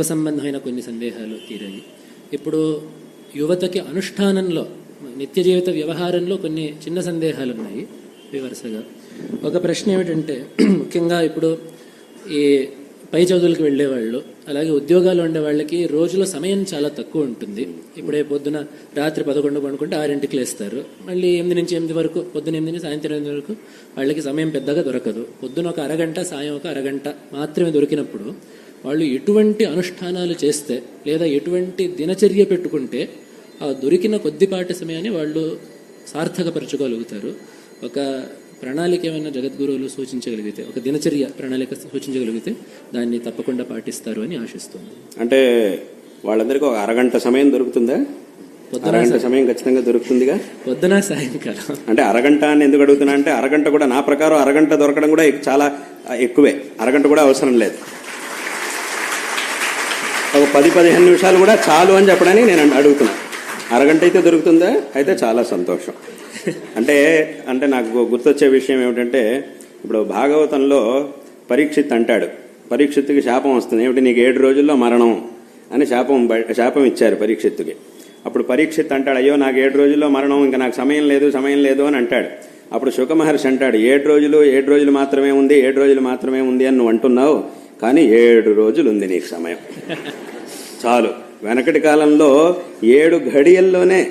తత్వ సంబంధమైన కొన్ని సందేహాలు తీరాయి. ఇప్పుడు యువతకి అనుష్ఠానంలో నిత్య జీవిత వ్యవహారంలో కొన్ని చిన్న సందేహాలు ఉన్నాయి వివరసగా. ఒక ప్రశ్న ఏమిటంటే ముఖ్యంగా ఇప్పుడు ఈ పై చదువులకు వెళ్ళేవాళ్ళు అలాగే ఉద్యోగాలు ఉండే వాళ్ళకి రోజులో సమయం చాలా తక్కువ ఉంటుంది. ఇప్పుడే పొద్దున రాత్రి పదకొండు పడుకుంటే ఆరింటికి లేస్తారు. మళ్ళీ ఎనిమిది నుంచి ఎనిమిది వరకు పొద్దున ఎనిమిది నుంచి సాయంత్రం ఎనిమిది వరకు వాళ్ళకి సమయం పెద్దగా దొరకదు. పొద్దున ఒక అరగంట సాయం ఒక అరగంట మాత్రమే దొరికినప్పుడు వాళ్ళు ఎటువంటి అనుష్ఠానాలు చేస్తే లేదా ఎటువంటి దినచర్య పెట్టుకుంటే ఆ దొరికిన కొద్దిపాటి సమయాన్ని వాళ్ళు సార్థకపరచుకోగలుగుతారు. ఒక ప్రణాళిక ఏమైనా జగద్గురువులు సూచించగలిగితే ఒక దినచర్య ప్రణాళిక సూచించగలిగితే దాన్ని తప్పకుండా పాటిస్తారు అని ఆశిస్తుంది. అంటే వాళ్ళందరికీ ఒక అరగంట సమయం దొరుకుతుందా? అరగంట సమయం ఖచ్చితంగా దొరుకుతుందిగా? పొద్దున సాయంకాలం. అంటే అరగంట అని ఎందుకు అడుగుతున్నా అంటే అరగంట కూడా నా ప్రకారం అరగంట దొరకడం కూడా చాలా ఎక్కువే. అరగంట కూడా అవసరం లేదు. పది పదిహేను నిమిషాలు కూడా చాలు అని చెప్పడానికి నేను అడుగుతున్నా. అరగంట అయితే దొరుకుతుందా? అయితే చాలా సంతోషం. అంటే అంటే నాకు గుర్తొచ్చే విషయం ఏమిటంటే ఇప్పుడు భాగవతంలో పరీక్షిత్ అంటాడు. పరీక్షిత్తుకి శాపం వస్తుంది. ఏమిటి? నీకు ఏడు రోజుల్లో మరణం అని శాపం బ- శాపం ఇచ్చారు పరీక్షిత్తుకి. అప్పుడు పరీక్షిత్ అంటాడు అయ్యో నాకు ఏడు రోజుల్లో మరణం ఇంకా నాకు సమయం లేదు సమయం లేదు అని అంటాడు. అప్పుడు శుకమహర్షి అంటాడు ఏడు రోజులు ఏడు రోజులు మాత్రమే ఉంది ఏడు రోజులు మాత్రమే ఉంది అని నువ్వు అంటున్నావు. కానీ ఏడు రోజులు ఉంది నీకు సమయం. చాలు. వెనకటి కాలంలో ఏడు ఘడియల్లోనే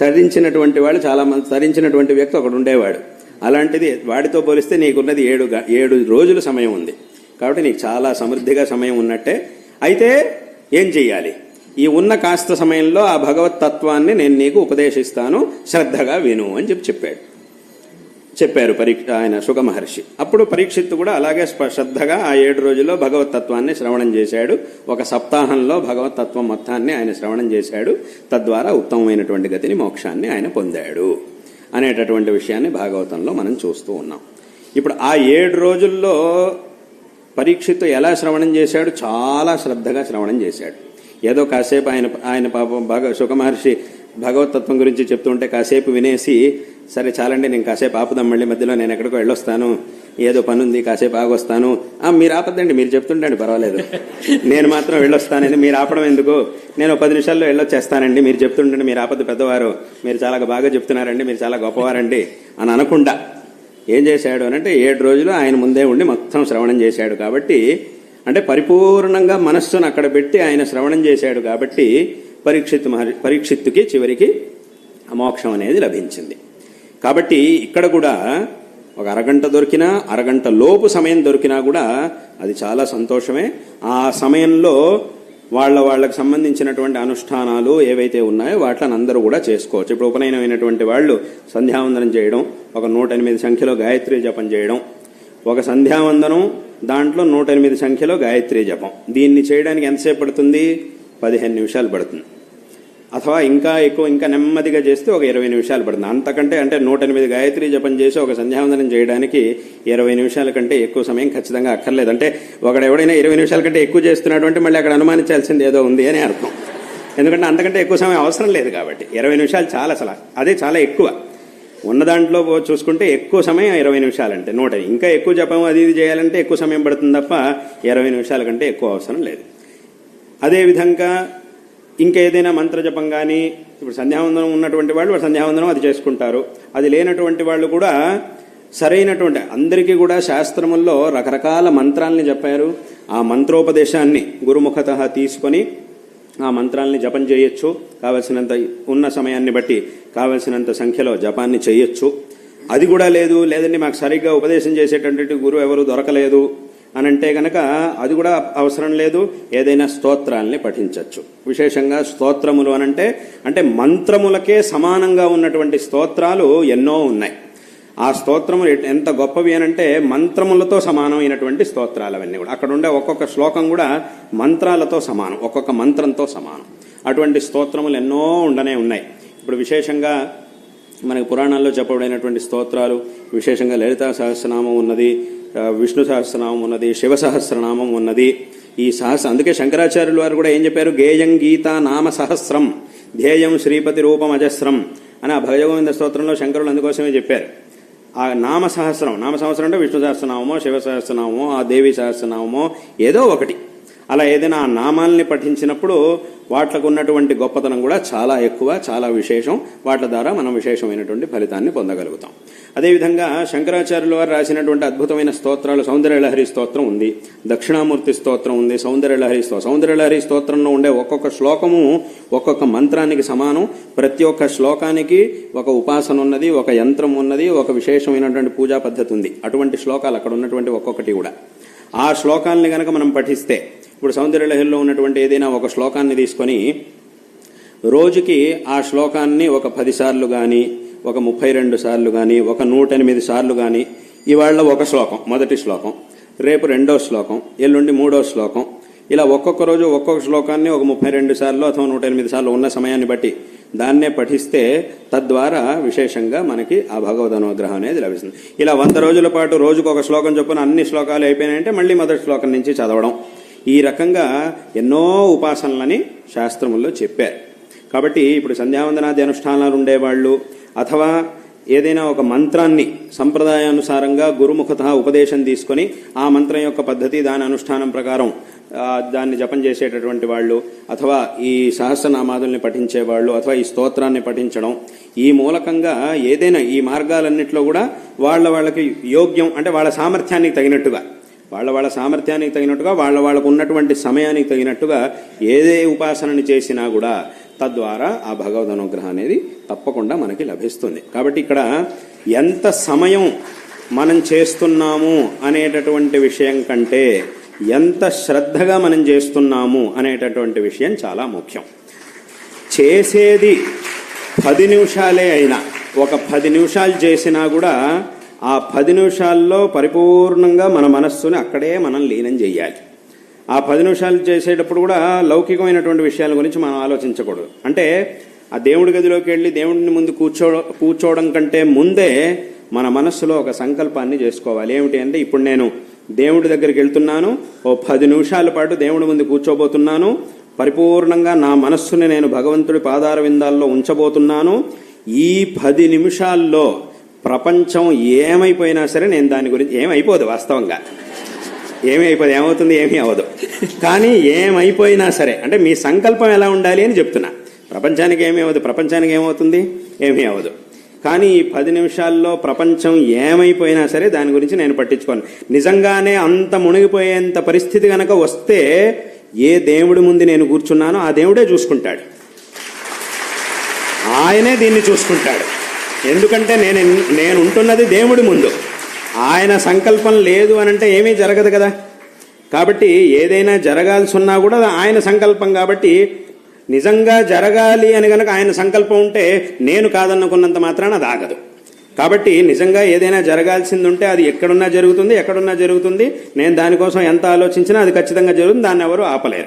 తరించినటువంటి వాడు చాలా మంది తరించినటువంటి వ్యక్తి ఒకడు ఉండేవాడు. అలాంటిది వాడితో పోలిస్తే నీకున్నది ఏడు ఏడు రోజుల సమయం ఉంది. కాబట్టి నీకు చాలా సమృద్ధిగా సమయం ఉన్నట్టే. అయితే ఏం చెయ్యాలి? ఈ ఉన్న కాస్త సమయంలో ఆ భగవత్ తత్వాన్ని నేను నీకు ఉపదేశిస్తాను. శ్రద్ధగా విను అని చెప్పి చెప్పాడు. చెప్పారు పరీక్ష ఆయన సుఖ మహర్షి. అప్పుడు పరీక్షిత్తు కూడా అలాగే శ్రద్ధగా ఆ ఏడు రోజుల్లో భగవత్ తత్వాన్ని శ్రవణం చేశాడు. ఒక సప్తాహంలో భగవత్ తత్వం మొత్తాన్ని ఆయన శ్రవణం చేశాడు. తద్వారా ఉత్తమమైనటువంటి గతిని మోక్షాన్ని ఆయన పొందాడు అనేటటువంటి విషయాన్ని భాగవతంలో మనం చూస్తూ ఉన్నాం. ఇప్పుడు ఆ ఏడు రోజుల్లో పరీక్షిత్తు ఎలా శ్రవణం చేశాడు? చాలా శ్రద్ధగా శ్రవణం చేశాడు. ఏదో కాసేపు ఆయన ఆయన పాపం భగ సుఖ మహర్షి భగవతత్వం గురించి చెప్తుంటే కాసేపు వినేసి సరే చాలండి నేను కాసేపు ఆపుదాం మళ్ళీ మధ్యలో నేను ఎక్కడికో వెళ్ళొస్తాను ఏదో పని ఉంది కాసేపు ఆగొస్తాను. ఆ, మీరు ఆపద్దండి మీరు చెప్తుండండి పర్వాలేదు. నేను మాత్రం వెళ్ళొస్తానండి మీరు ఆపడం ఎందుకు? నేను పది నిమిషాల్లో వెళ్ళొచ్చేస్తానండి మీరు చెప్తుండండి మీరు ఆపద్దు పెద్దవారు. మీరు చాలా బాగా చెప్తున్నారండి మీరు చాలా గొప్పవారండి అని అనకుండా. ఏం చేశాడు అని అంటే ఏడు రోజులు ఆయన ముందే ఉండి మొత్తం శ్రవణం చేశాడు కాబట్టి అంటే పరిపూర్ణంగా మనస్సును అక్కడ పెట్టి ఆయన శ్రవణం చేశాడు కాబట్టి పరీక్షిత్ మహర్షి పరీక్షిత్తుకి చివరికి అమోక్షం అనేది లభించింది. కాబట్టి ఇక్కడ కూడా ఒక అరగంట దొరికినా అరగంట లోపు సమయం దొరికినా కూడా అది చాలా సంతోషమే. ఆ సమయంలో వాళ్ళ వాళ్ళకి సంబంధించినటువంటి అనుష్ఠానాలు ఏవైతే ఉన్నాయో వాటిని అందరూ కూడా చేసుకోవచ్చు. ఇప్పుడు ఉపనయనమైనటువంటి వాళ్ళు సంధ్యావందనం చేయడం ఒక నూట ఎనిమిది సంఖ్యలో గాయత్రి జపం చేయడం ఒక సంధ్యావందనం దాంట్లో నూట ఎనిమిది సంఖ్యలో గాయత్రి జపం. దీన్ని చేయడానికి ఎంతసేపు పడుతుంది? పదిహేను నిమిషాలు పడుతుంది. అథవా ఇంకా ఎక్కువ ఇంకా నెమ్మదిగా చేస్తే ఒక ఇరవై నిమిషాలు పడుతుంది. అంతకంటే అంటే నూట ఎనిమిది గాయత్రి జపం చేసి ఒక సంధ్యావందనం చేయడానికి ఇరవై నిమిషాల కంటే ఎక్కువ సమయం ఖచ్చితంగా అక్కర్లేదు. అంటే ఒకడు ఎవడైనా ఇరవై నిమిషాల కంటే ఎక్కువ చేస్తున్నాడు అంటే మళ్ళీ అక్కడ అనుమానించాల్సింది ఏదో ఉంది అని అర్థం. ఎందుకంటే అంతకంటే ఎక్కువ సమయం అవసరం లేదు కాబట్టి. ఇరవై నిమిషాలు చాలా అసలు అదే చాలా ఎక్కువ. ఉన్న దాంట్లో చూసుకుంటే ఎక్కువ సమయం ఇరవై నిమిషాలంటే నూట ఇంకా ఎక్కువ జపం అది ఇది చేయాలంటే ఎక్కువ సమయం పడుతుంది తప్ప ఇరవై నిమిషాల కంటే ఎక్కువ అవసరం లేదు. అదేవిధంగా ఇంకేదైనా మంత్రజపం కానీ ఇప్పుడు సంధ్యావందనం ఉన్నటువంటి వాళ్ళు వాళ్ళు సంధ్యావందనం అది చేసుకుంటారు. అది లేనటువంటి వాళ్ళు కూడా సరైనటువంటి అందరికీ కూడా శాస్త్రముల్లో రకరకాల మంత్రాలని చెప్పారు ఆ మంత్రోపదేశాన్ని గురుముఖత తీసుకొని ఆ మంత్రాలని జపం చేయొచ్చు. కావలసినంత ఉన్న సమయాన్ని బట్టి కావలసినంత సంఖ్యలో జపాన్ని చేయొచ్చు. అది కూడా లేదు లేదండి మాకు సరిగ్గా ఉపదేశం చేసేటటువంటి గురువు ఎవరు దొరకలేదు. అని అంటే గనక అది కూడా అవసరం లేదు. ఏదైనా స్తోత్రాల్ని పఠించవచ్చు విశేషంగా స్తోత్రములు అనంటే అంటే మంత్రములకే సమానంగా ఉన్నటువంటి స్తోత్రాలు ఎన్నో ఉన్నాయి. ఆ స్తోత్రములు ఎంత గొప్పవి అనంటే మంత్రములతో సమానమైనటువంటి స్తోత్రాలు అవన్నీ కూడా. అక్కడ ఉండే ఒక్కొక్క శ్లోకం కూడా మంత్రాలతో సమానం ఒక్కొక్క మంత్రంతో సమానం. అటువంటి స్తోత్రములు ఎన్నో ఉండనే ఉన్నాయి. ఇప్పుడు విశేషంగా మనకి పురాణాల్లో చెప్పబడినటువంటి స్తోత్రాలు విశేషంగా లలితా సహస్రనామం ఉన్నది విష్ణు సహస్రనామం ఉన్నది శివ సహస్రనామం ఉన్నది. ఈ సహస్ర అందుకే శంకరాచార్యులు వారు కూడా ఏం చెప్పారు? గేయం గీత నామ సహస్రం ధ్యేయం శ్రీపతి రూపం అజస్రం అని ఆ భగవగోవింద స్తోత్రంలో శంకరులు అందుకోసమే చెప్పారు. ఆ నామ సహస్రం నామ సహస్రం అంటే విష్ణు సహస్రనామమో శివ సహస్రనామమో ఆ దేవి సహస్రనామమో ఏదో ఒకటి. అలా ఏదైనా ఆ నామాల్ని పఠించినప్పుడు వాట్లకు ఉన్నటువంటి గొప్పతనం కూడా చాలా ఎక్కువ చాలా విశేషం. వాటి ద్వారా మనం విశేషమైనటువంటి ఫలితాన్ని పొందగలుగుతాం. అదేవిధంగా శంకరాచార్యుల వారు రాసినటువంటి అద్భుతమైన స్తోత్రాలు సౌందర్యలహరి స్తోత్రం ఉంది. దక్షిణామూర్తి స్తోత్రం ఉంది. సౌందర్యలహరి స్తోత్రం సౌందర్యలహరి స్తోత్రంలో ఉండే ఒక్కొక్క శ్లోకము ఒక్కొక్క మంత్రానికి సమానం. ప్రతి ఒక్క శ్లోకానికి ఒక ఉపాసన ఉన్నది ఒక యంత్రం ఉన్నది ఒక విశేషమైనటువంటి పూజా పద్ధతి ఉంది. అటువంటి శ్లోకాలు అక్కడ ఉన్నటువంటి ఒక్కొక్కటి కూడా. ఆ శ్లోకాలని గనక మనం పఠిస్తే ఇప్పుడు సౌందర్యలహరిలో ఉన్నటువంటి ఏదైనా ఒక శ్లోకాన్ని తీసుకొని రోజుకి ఆ శ్లోకాన్ని ఒక పది సార్లు కానీ ఒక ముప్పై రెండు సార్లు కానీ ఒక నూట ఎనిమిది సార్లు కానీ ఇవాళ ఒక శ్లోకం మొదటి శ్లోకం రేపు రెండో శ్లోకం ఎల్లుండి మూడో శ్లోకం ఇలా ఒక్కొక్క రోజు ఒక్కొక్క శ్లోకాన్ని ఒక ముప్పై రెండు సార్లు అథవా నూట ఎనిమిది సార్లు ఉన్న సమయాన్ని బట్టి దాన్నే పఠిస్తే తద్వారా విశేషంగా మనకి ఆ భగవద్ అనుగ్రహం అనేది లభిస్తుంది. ఇలా వంద రోజుల పాటు రోజుకు ఒక శ్లోకం చొప్పున అన్ని శ్లోకాలు అయిపోయినాయంటే మళ్ళీ మొదటి శ్లోకం నుంచి చదవడం. ఈ రకంగా ఎన్నో ఉపాసనలని శాస్త్రముల్లో చెప్పారు. కాబట్టి ఇప్పుడు సంధ్యావందనాది అనుష్ఠానాలు ఉండేవాళ్ళు అథవా ఏదైనా ఒక మంత్రాన్ని సంప్రదాయానుసారంగా గురుముఖత ఉపదేశం తీసుకొని ఆ మంత్రం యొక్క పద్ధతి దాని అనుష్ఠానం ప్రకారం దాన్ని జపం చేసేటటువంటి వాళ్ళు అథవా ఈ సహస్రనామాదుల్ని పఠించేవాళ్ళు అథవా ఈ స్తోత్రాన్ని పఠించడం ఈ మూలకంగా ఏదైనా ఈ మార్గాలన్నింటిలో కూడా వాళ్ళ వాళ్ళకి యోగ్యం అంటే వాళ్ళ సామర్థ్యానికి తగినట్టుగా వాళ్ళ వాళ్ళ సామర్థ్యానికి తగినట్టుగా వాళ్ళ వాళ్ళకు ఉన్నటువంటి సమయానికి తగినట్టుగా ఏదే ఉపాసనని చేసినా కూడా తద్వారా ఆ భగవద్ అనుగ్రహం అనేది తప్పకుండా మనకి లభిస్తుంది. కాబట్టి ఇక్కడ ఎంత సమయం మనం చేస్తున్నాము అనేటటువంటి విషయం కంటే ఎంత శ్రద్ధగా మనం చేస్తున్నాము అనేటటువంటి విషయం చాలా ముఖ్యం. చేసేది పది నిమిషాలే అయినా ఒక పది నిమిషాలు చేసినా కూడా ఆ పది నిమిషాల్లో పరిపూర్ణంగా మన మనస్సుని అక్కడే మనం లీనం చేయాలి. ఆ పది నిమిషాలు చేసేటప్పుడు కూడా లౌకికమైనటువంటి విషయాల గురించి మనం ఆలోచించకూడదు. అంటే ఆ దేవుడి గదిలోకి వెళ్ళి దేవుడిని ముందు కూర్చో కూర్చోవడం కంటే ముందే మన మనస్సులో ఒక సంకల్పాన్ని చేసుకోవాలి. ఏమిటి అంటే ఇప్పుడు నేను దేవుడి దగ్గరికి వెళ్తున్నాను ఓ పది నిమిషాల పాటు దేవుడి ముందు కూర్చోబోతున్నాను పరిపూర్ణంగా నా మనస్సుని నేను భగవంతుడి పాదార విందాల్లో ఉంచబోతున్నాను. ఈ పది నిమిషాల్లో ప్రపంచం ఏమైపోయినా సరే నేను దాని గురించి ఏమైపోదు వాస్తవంగా. ఏమి అయిపోదు ఏమవుతుంది ఏమీ అవ్వదు. కానీ ఏమైపోయినా సరే అంటే మీ సంకల్పం ఎలా ఉండాలి అని చెప్తున్నా. ప్రపంచానికి ఏమీ అవ్వదు ప్రపంచానికి ఏమవుతుంది ఏమీ అవ్వదు. కానీ ఈ పది నిమిషాల్లో ప్రపంచం ఏమైపోయినా సరే దాని గురించి నేను పట్టించుకోను. నిజంగానే అంత మునిగిపోయేంత పరిస్థితి కనుక వస్తే ఏ దేవుడి ముందు నేను కూర్చున్నానో ఆ దేవుడే చూసుకుంటాడు. ఆయనే దీన్ని చూసుకుంటాడు. ఎందుకంటే నేను నేను ఉంటున్నది దేవుడి ముందు. ఆయన సంకల్పం లేదు అని అంటే ఏమీ జరగదు కదా? కాబట్టి ఏదైనా జరగాల్సి ఉన్నా కూడా ఆయన సంకల్పం కాబట్టి నిజంగా జరగాలి అని గనక ఆయన సంకల్పం ఉంటే నేను కాదనుకున్నంత మాత్రాన అది ఆగదు. కాబట్టి నిజంగా ఏదైనా జరగాల్సింది ఉంటే అది ఎక్కడున్నా జరుగుతుంది ఎక్కడున్నా జరుగుతుంది. నేను దానికోసం ఎంత ఆలోచించినా అది ఖచ్చితంగా జరుగుతుంది దాన్ని ఎవరు ఆపలేరు.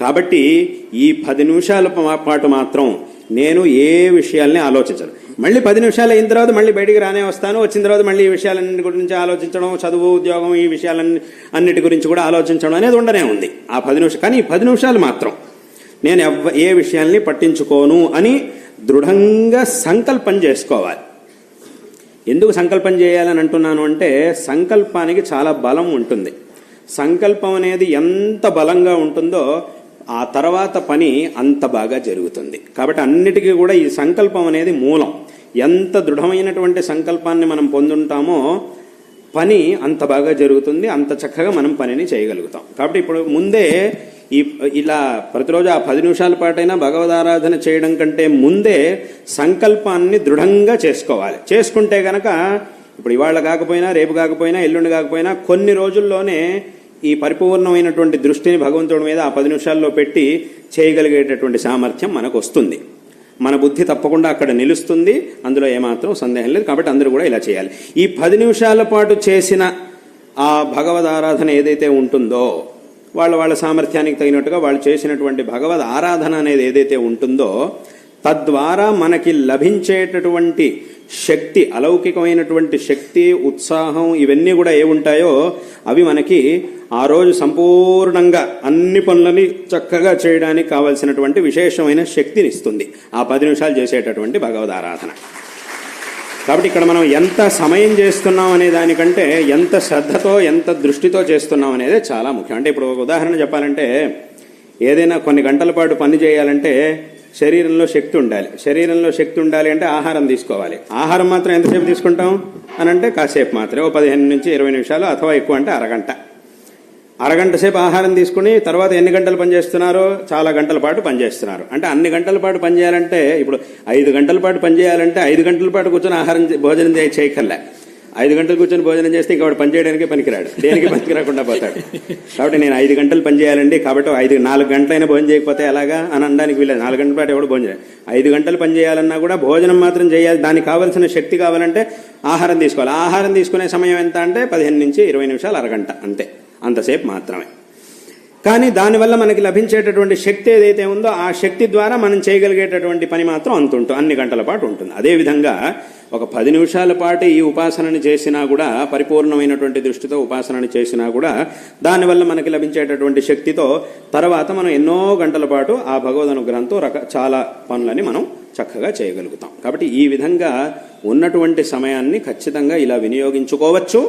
కాబట్టి ఈ పది నిమిషాల పాటు మాత్రం నేను ఏ విషయాల్ని ఆలోచించను. మళ్ళీ పది నిమిషాలు అయిన తర్వాత మళ్ళీ బయటికి రానే వస్తాను. వచ్చిన తర్వాత మళ్ళీ ఈ విషయాలన్నిటి గురించి ఆలోచించడం చదువు ఉద్యోగం ఈ విషయాలన్ని అన్నిటి గురించి కూడా ఆలోచించడం అనేది ఉండనే ఉంది. ఆ పది నిమిషాలు కానీ ఈ పది నిమిషాలు మాత్రం నేను ఎవ్వ ఏ విషయాల్ని పట్టించుకోను అని దృఢంగా సంకల్పం చేసుకోవాలి. ఎందుకు సంకల్పం చేయాలని అంటున్నాను అంటే సంకల్పానికి చాలా బలం ఉంటుంది. సంకల్పం అనేది ఎంత బలంగా ఉంటుందో ఆ తర్వాత పని అంత బాగా జరుగుతుంది. కాబట్టి అన్నిటికీ కూడా ఈ సంకల్పం అనేది మూలం. ఎంత దృఢమైనటువంటి సంకల్పాన్ని మనం పొందుంటామో పని అంత బాగా జరుగుతుంది అంత చక్కగా మనం పనిని చేయగలుగుతాం. కాబట్టి ఇప్పుడు ముందే ఈ ఇలా ప్రతిరోజు ఆ పది నిమిషాల పాటైనా భగవదారాధన చేయడం కంటే ముందే సంకల్పాన్ని దృఢంగా చేసుకోవాలి. చేసుకుంటే గనక ఇప్పుడు ఇవాళ కాకపోయినా రేపు కాకపోయినా ఎల్లుండి కాకపోయినా కొన్ని రోజుల్లోనే ఈ పరిపూర్ణమైనటువంటి దృష్టిని భగవంతుడి మీద ఆ పది నిమిషాల్లో పెట్టి చేయగలిగేటటువంటి సామర్థ్యం మనకు వస్తుంది మన బుద్ధి తప్పకుండా అక్కడ నిలుస్తుంది. అందులో ఏమాత్రం సందేహం లేదు. కాబట్టి అందరూ కూడా ఇలా చేయాలి. ఈ పది నిమిషాల పాటు చేసిన ఆ భగవద్ ఆరాధన ఏదైతే ఉంటుందో వాళ్ళ వాళ్ళ సామర్థ్యానికి తగినట్టుగా వాళ్ళు చేసినటువంటి భగవద్ ఆరాధన అనేది ఏదైతే ఉంటుందో తద్వారా మనకి లభించేటటువంటి శక్తి అలౌకికమైనటువంటి శక్తి ఉత్సాహం ఇవన్నీ కూడా ఏముంటాయో అవి మనకి ఆ రోజు సంపూర్ణంగా అన్ని పనులని చక్కగా చేయడానికి కావలసినటువంటి విశేషమైన శక్తిని ఇస్తుంది. ఆ పది నిమిషాలు చేసేటటువంటి భగవద్ ఆరాధన కాబట్టి ఇక్కడ మనం ఎంత సమయం చేస్తున్నాం అనే దానికంటే ఎంత శ్రద్ధతో ఎంత దృష్టితో చేస్తున్నాం అనేది చాలా ముఖ్యం. అంటే ఇప్పుడు ఒక ఉదాహరణ చెప్పాలంటే ఏదైనా కొన్ని గంటల పాటు పని చేయాలంటే శరీరంలో శక్తి ఉండాలి. శరీరంలో శక్తి ఉండాలి అంటే ఆహారం తీసుకోవాలి. ఆహారం మాత్రం ఎంతసేపు తీసుకుంటాం? అని అంటే కాసేపు మాత్రమే. ఓ పదిహేను నుంచి ఇరవై నిమిషాలు అథవా ఎక్కువ అంటే అరగంట. అరగంట సేపు ఆహారం తీసుకుని తర్వాత ఎన్ని గంటలు పనిచేస్తున్నారో చాలా గంటల పాటు పనిచేస్తున్నారు అంటే అన్ని గంటల పాటు పనిచేయాలంటే ఇప్పుడు ఐదు గంటల పాటు పనిచేయాలంటే ఐదు గంటల పాటు కూర్చొని ఆహారం భోజనం చేయ- ఐదు గంటలు కూర్చొని భోజనం చేస్తే ఇంకా వాడు పనిచేయడానికి పనికిరాడు. దేనికి పనికిరాకుండా పోతాడు. కాబట్టి నేను ఐదు గంటలు పనిచేయాలండి కాబట్టి ఐదు నాలుగు గంటలైనా భోజనం చేయకపోతే ఎలాగా అని అనడానికి వీళ్ళు నాలుగు గంటల పాటు ఎవడు భోజనం ఐదు గంటలు పని చేయాలన్నా కూడా భోజనం మాత్రం చేయాలి. దానికి కావాల్సిన శక్తి కావాలంటే ఆహారం తీసుకోవాలి. ఆహారం తీసుకునే సమయం ఎంత అంటే పదిహేను నుంచి ఇరవై నిమిషాలు అరగంట అంతే. అంతసేపు మాత్రమే. కానీ దానివల్ల మనకి లభించేటటువంటి శక్తి ఏదైతే ఉందో ఆ శక్తి ద్వారా మనం చేయగలిగేటటువంటి పని మాత్రం అంత ఉంటుంది అన్ని గంటల పాటు ఉంటుంది. అదేవిధంగా ఒక పది నిమిషాల పాటు ఈ ఉపాసనని చేసినా కూడా పరిపూర్ణమైనటువంటి దృష్టితో ఉపాసనని చేసినా కూడా దానివల్ల మనకి లభించేటటువంటి శక్తితో తర్వాత మనం ఎన్నో గంటల పాటు ఆ భగవద్ అనుగ్రహంతో రక చాలా పనులని మనం చక్కగా చేయగలుగుతాం. కాబట్టి ఈ విధంగా ఉన్నటువంటి సమయాన్ని ఖచ్చితంగా ఇలా వినియోగించుకోవచ్చు.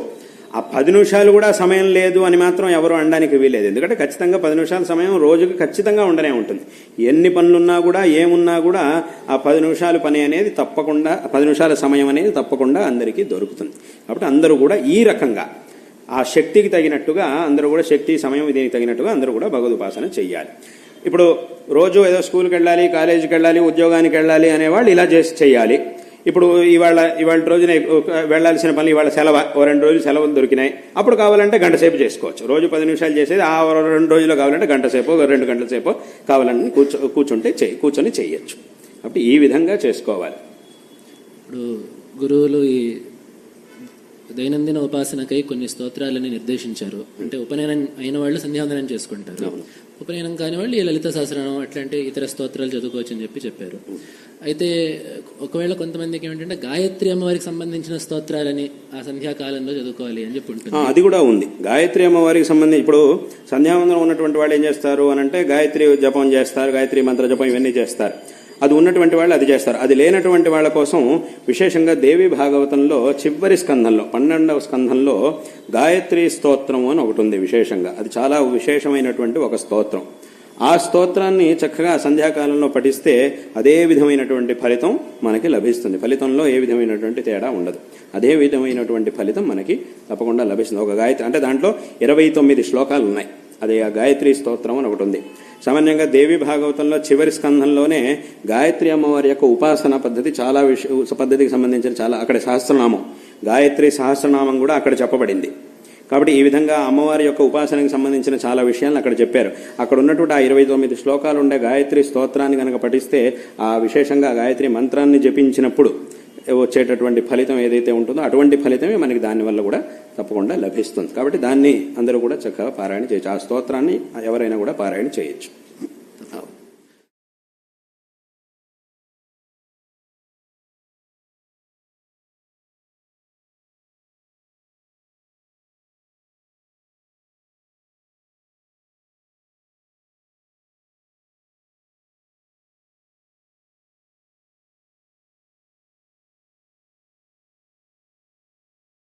ఆ పది నిమిషాలు కూడా సమయం లేదు అని మాత్రం ఎవరు అనడానికి వీలేదు ఎందుకంటే ఖచ్చితంగా పది నిమిషాల సమయం రోజుకి ఖచ్చితంగా ఉండనే ఉంటుంది. ఎన్ని పనులున్నా కూడా ఏమున్నా కూడా ఆ పది నిమిషాలు పని అనేది తప్పకుండా పది నిమిషాల సమయం అనేది తప్పకుండా అందరికీ దొరుకుతుంది. కాబట్టి అందరూ కూడా ఈ రకంగా ఆ శక్తికి తగినట్టుగా అందరూ కూడా శక్తి సమయం దీనికి తగినట్టుగా అందరూ కూడా భగవదుపాసన చెయ్యాలి. ఇప్పుడు రోజు ఏదో స్కూల్కి వెళ్ళాలి కాలేజీకి వెళ్ళాలి ఉద్యోగానికి వెళ్ళాలి అనేవాళ్ళు ఇలా చేసి చేయాలి ఇప్పుడు ఇవాళ ఇవాళ రోజున వెళ్ళాల్సిన పనులు ఇవాళ సెలవు ఓ రెండు రోజులు సెలవులు దొరికినాయి. అప్పుడు కావాలంటే గంట సేపు చేసుకోవచ్చు. రోజు పది నిమిషాలు చేసేది ఆ రెండు రోజులు కావాలంటే గంట సేపు రెండు గంటల సేపు కావాలని కూర్చో కూర్చుంటే చెయ్యి కూర్చొని చెయ్యొచ్చు కాబట్టి ఈ విధంగా చేసుకోవాలి. ఇప్పుడు గురువులు ఈ దైనందిన ఉపాసనకై కొన్ని స్తోత్రాలని నిర్దేశించారు. అంటే ఉపనయనం అయిన వాళ్ళు సంధ్యావందనం చేసుకుంటారు. ఉపనయనం కాని వాళ్ళు ఈ లలిత సహస్రనామం అట్లాంటి ఇతర స్తోత్రాలు చదువుకోవచ్చు అని చెప్పి చెప్పారు. అయితే ఒకవేళ కొంతమందికి ఏమిటంటే గాయత్రి అమ్మవారికి సంబంధించిన స్తోత్రాలని ఆ సంధ్యాకాలంలో చదువుకోవాలి అని చెప్పి ఉంటుంది. అది కూడా ఉంది. గాయత్రి అమ్మవారికి సంబంధించి ఇప్పుడు సంధ్యావందనం ఉన్నటువంటి వాళ్ళు ఏం చేస్తారు అని అంటే గాయత్రి జపం చేస్తారు గాయత్రి మంత్ర జపం ఇవన్నీ చేస్తారు. అది ఉన్నటువంటి వాళ్ళు అది చేస్తారు. అది లేనటువంటి వాళ్ళ కోసం విశేషంగా దేవి భాగవతంలో చివరి స్కంధంలో పన్నెండవ స్కంధంలో గాయత్రి స్తోత్రం అని ఒకటి ఉంది విశేషంగా. అది చాలా విశేషమైనటువంటి ఒక స్తోత్రం. ఆ స్తోత్రాన్ని చక్కగా సంధ్యాకాలంలో పఠిస్తే అదే విధమైనటువంటి ఫలితం మనకి లభిస్తుంది. ఫలితంలో ఏ విధమైనటువంటి తేడా ఉండదు. అదే విధమైనటువంటి ఫలితం మనకి తప్పకుండా లభిస్తుంది. ఒక గాయత్రి అంటే దాంట్లో ఇరవై తొమ్మిది శ్లోకాలు ఉన్నాయి. అదే ఆ గాయత్రి స్తోత్రం అని ఒకటి ఉంది. సామాన్యంగా దేవి భాగవతంలో చివరి స్కంధంలోనే గాయత్రి అమ్మవారి యొక్క ఉపాసన పద్ధతి చాలా విష పద్ధతికి సంబంధించిన చాలా అక్కడ సహస్రనామం. గాయత్రి సహస్రనామం కూడా అక్కడ చెప్పబడింది. కాబట్టి ఈ విధంగా అమ్మవారి యొక్క ఉపాసనకు సంబంధించిన చాలా విషయాలను అక్కడ చెప్పారు. అక్కడ ఉన్నటువంటి ఆ ఇరవై తొమ్మిది శ్లోకాలు ఉండే గాయత్రి స్తోత్రాన్ని కనుక పఠిస్తే ఆ విశేషంగా గాయత్రి మంత్రాన్ని జపించినప్పుడు వచ్చేటటువంటి ఫలితం ఏదైతే ఉంటుందో అటువంటి ఫలితమే మనకి దానివల్ల కూడా తప్పకుండా లభిస్తుంది. కాబట్టి దాన్ని అందరూ కూడా చక్కగా పారాయణ చేయొచ్చు. ఆ స్తోత్రాన్ని ఎవరైనా కూడా పారాయణ చేయొచ్చు.